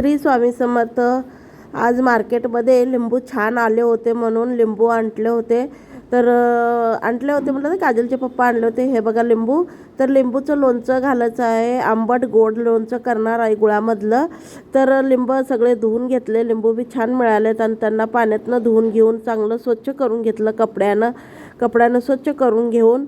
श्री स्वामी समर्थ. आज मार्केटमध्ये लिंबू छान आले होते म्हणून लिंबू आणले होते. तर आणले होते म्हटलं तर काजलचे पप्पा आणले होते. हे बघा लिंबू. तर लिंबूचं लोणचं घालायचं आहे. आंबट गोड लोणचं करणार आहे गुळामधलं. तर लिंब सगळे धुवून घेतले. लिंबू बी छान मिळालेत आणि त्यांना पाण्यातनं धुवून घेऊन चांगलं स्वच्छ करून घेतलं कपड्यानं. कपड्यानं स्वच्छ करून घेऊन.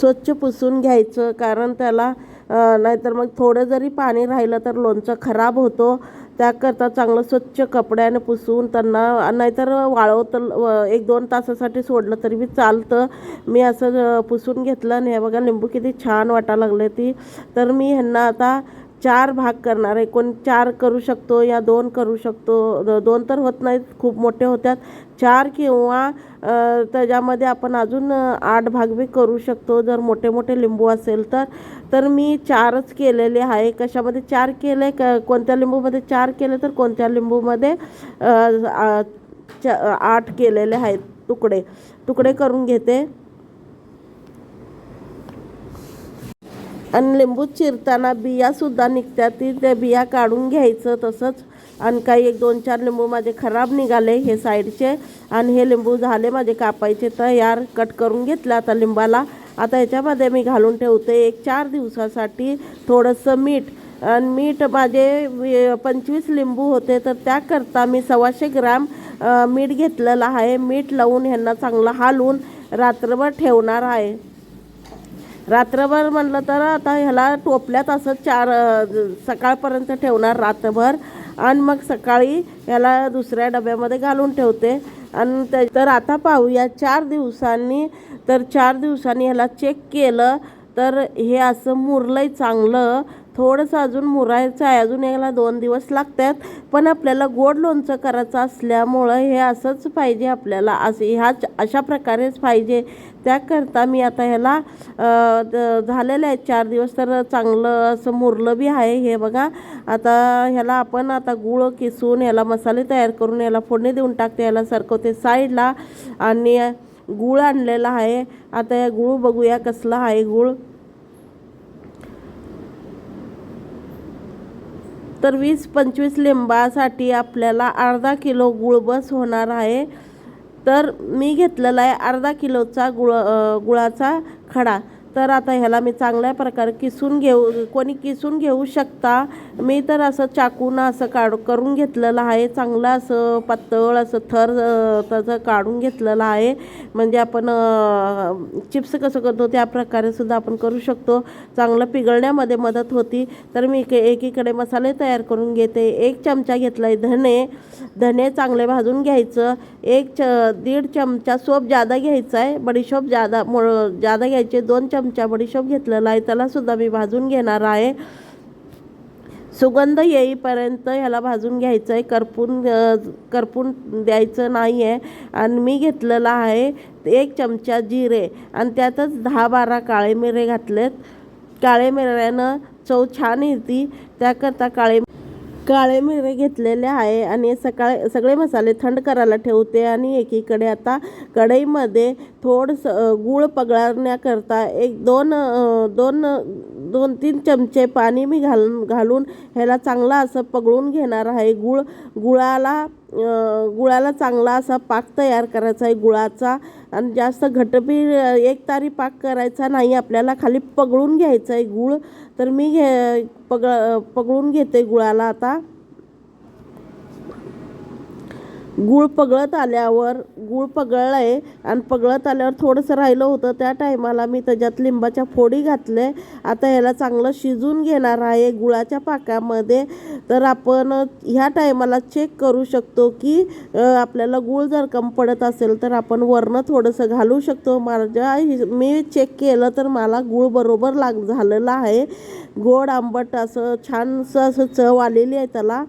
स्वच्छ पुसून घ्यायचं कारण त्याला नाहीतर मग थोडं जरी पाणी राहिलं तर लोणचं खराब होतो. त्याकरता चांगलं स्वच्छ कपड्याने पुसून त्यांना नाहीतर वाळवतं व- एक दोन तासासाठी सोडलं तरी बी चालतं. मी असं पुसून घेतलं आणि हे बघा लिंबू किती छान वाटायला लागले ती. तर मी ह्यांना आता चार भाग करणार आहे. कोण चार करू शकतो या दोन करू शकतो. दोन तर होत नाहीत खूप मोठे होत्यात. चार किंवा त्याच्यामध्ये आपण अजून आठ भाग बी करू शकतो. जर मोठे मोठे लिंबू असेल तर. तर मी चारच केलेले आहे. कशामध्ये चार केले? क कोणत्या लिंबूमध्ये चार केले तर कोणत्या लिंबूमध्ये च- आठ केलेले आहेत तुकडे. तुकडे करून घेते. आणि लिंबू चिरताना बियासुद्धा निघतात. ती त्या बिया काढून घ्यायचं तसंच. आणि काही एक दोन चार लिंबू माझे खराब निघाले हे साईडचे. आणि हे लिंबू झाले माझे कापायचे. तयार कट करून घेतलं आता लिंबाला. आता ह्याच्यामध्ये मी घालून ठेवते एक चार दिवसासाठी थोडंसं मीठ. आणि मीठ माझे पंचवीस लिंबू होते. तर त्याकरता मी सव्वाशे ग्राम मीठ घेतलेलं आहे. मीठ लावून ह्यांना चांगलं हालून रात्रभर ठेवणार आहे. रात्रभर म्हणलं तर आता ह्याला टोपल्यात असं चार सकाळपर्यंत ठेवणार रात्रभर. आणि मग सकाळी ह्याला दुसऱ्या डब्यामध्ये घालून ठेवते. आणि तर आता पाहूया चार दिवसांनी तर चार दिवसांनी ह्याला चेक केलं तर हे असं मुरलंय चांगलं. थोडंसं अजून मुरायचं आहे. अजून याला दोन दिवस लागतात. पण आपल्याला गोड लोणचं करायचं असल्यामुळं हे असंच पाहिजे आपल्याला. असं ह्याच अशा प्रकारेच पाहिजे. त्याकरता मी आता ह्याला झालेलं आहे चार दिवस. तर चांगलं असं मुरलं बी आहे हे बघा. आता ह्याला आपण आता गुळ किसून ह्याला मसाले तयार करून याला फोडणी देऊन टाकते. ह्याला सरकवते साईडला. आणि गुळ आणलेला आहे. आता या गुळ बघूया कसला आहे गुळ. तर वीस पंचवीस लिंबासाठी आपल्याला अर्धा किलो गुळ बस होणार आहे. तर मी घेतलेला आहे अर्धा किलोचा गुळ गुळाचा खडा. तर आता ह्याला मी चांगल्या प्रकारे किसून घेऊ कोणी किसून घेऊ शकता. मी तर असं चाकून असं काढ करून घेतलेलं आहे. चांगलं असं पातळ असं थर त्याचं काढून घेतलेलं आहे. म्हणजे आपण चिप्स कसं करतो त्या प्रकारे सुद्धा आपण करू शकतो. चांगलं पिघळण्यामध्ये मदत होती. तर मी एकीकडे मसाले तयार करून घेते. एक चमचा घेतला आहे धने. धने चांगले भाजून घ्यायचं. एक च दीड चमचा सोप जादा घ्यायचा आहे बडीशोप जादा मो जादा घ्यायचे. दोन चमचा बडीशोप घेतलेला आहे त्याला सुद्धा मी भाजून घेणार आहे. सुगंध येईपर्यंत ह्याला भाजून घ्यायचं आहे करपून करपून द्यायचं नाही आहे आणि मी घेतलेलं आहे एक चमचा जिरे आणि त्यातच दहा बारा काळे मिरे घातलेत. काळे मिऱ्यानं चव छान येते त्याकरता काळे काळे मिरे घेतलेले आहे आणि सकाळ सगळे मसाले थंड करायला ठेवते आणि एकीकडे आता कढईमध्ये थोडंसं गूळ पगळण्याकरता एक दोन दोन दोन तीन चमचे पाणी मी घालून घालून ह्याला चांगला असं पगळून घेणार आहे. गुळ गुळाला गुळाला चांगला असा पाक तयार करायचा आहे गुळाचा. आणि जास्त घटबी एक तारी पाक करायचा नाही आपल्याला खाली पगळून घ्यायचं आहे गुळ. तर मी घे पग पगळून घेते गुळाला आता. गूळ पगळत आल्यावर गूळ पगळलं आहे आणि पगळत आल्यावर थोडंसं राहिलं होतं त्या टायमाला मी त्याच्यात लिंबाच्या फोडी घातले आता ह्याला चांगलं शिजून घेणार आहे गुळाच्या पाकामध्ये. तर आपण ह्या टायमाला चेक करू शकतो की आपल्याला गूळ जर कम पडत असेल तर आपण वरनं थोडंसं घालू शकतो. माझ्या हि- मी चेक केलं तर मला गूळ बरोबर लाग झालेलं आहे. गोड आंबट असं छानसं असं चव आलेली आहे त्याला.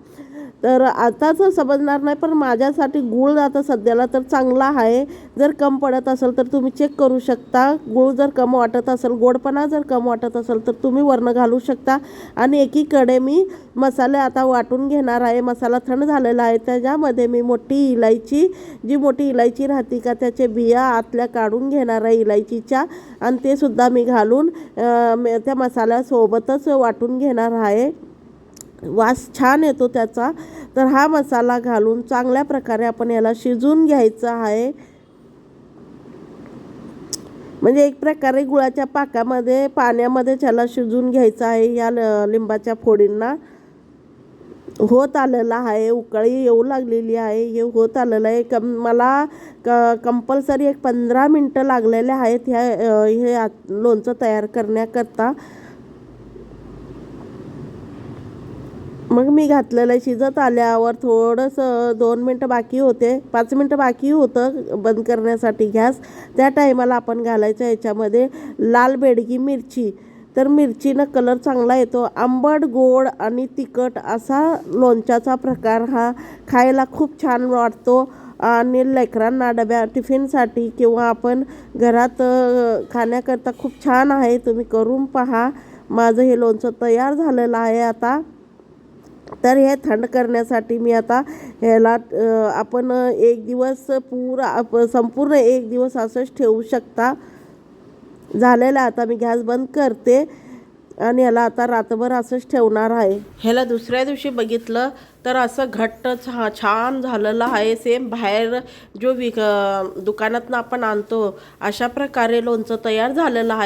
तर आताच समजणार नाही पण माझ्यासाठी गूळ आता सध्याला तर चांगला आहे. जर कम पडत असेल तर तुम्ही चेक करू शकता. गूळ जर कम वाटत असेल गोडपणा जर कम वाटत असेल तर तुम्ही वर्ण घालू शकता. आणि एकीकडे मी मसाले आता वाटून घेणार आहे. मसाला थंड झालेला आहे. त्याच्यामध्ये मी मोठी इलायची जी मोठी इलायची राहते का त्याचे बिया आतल्या काढून घेणार आहे इलायचीच्या. आणि ते सुद्धा मी घालून त्या मसाल्यासोबतच वाटून घेणार आहे. वास छान येतो त्याचा. तर हा मसाला घालून चांगल्या प्रकारे आपण याला शिजवून घ्यायचं आहे. म्हणजे एक प्रकारे गुळाच्या पाकामध्ये पाण्यामध्ये त्याला शिजवून घ्यायचं आहे या ल- लिंबाच्या फोडींना. होत आलेला आहे उकळी येऊ लागलेली आहे हे होत आलेलं आहे. कम मला क कंपल्सरी एक पंधरा मिनटं लागलेले आहेत ह्या हे आत- लोणचं तयार करण्याकरता. मग मी घातलेलं शिजत आल्यावर थोडंसं दोन मिनटं बाकी होते. पाच मिनटं बाकी होतं बंद करण्यासाठी गॅस. त्या टायमाला आपण घालायचं याच्यामध्ये लाल बेडगी मिरची. तर मिरचीनं कलर चांगला येतो. आंबट गोड आणि तिखट असा लोणच्याचा प्रकार हा खायला खूप छान वाटतो. आणि लेकरांना डब्या टिफिनसाठी किंवा आपण घरात खाण्याकरता खूप छान आहे. तुम्ही करून पहा. माझं हे लोणचं तयार झालेलं आहे आता. तर हे थंड करण्यासाठी मी आता ह्याला आपण एक दिवस पुरा आप संपूर्ण एक दिवस असंच ठेवू शकता. झालेलं आहे. आता मी गॅस बंद करते आणि याला आता रात्रभर असंच ठेवणार आहे. ह्याला दुसऱ्या दिवशी बघितलं तर असं घट्ट छा छान झालेलं आहे. सेम बाहेर जो विक दुकानातनं आपण आणतो अशा प्रकारे लोणचं तयार झालेलं आहे.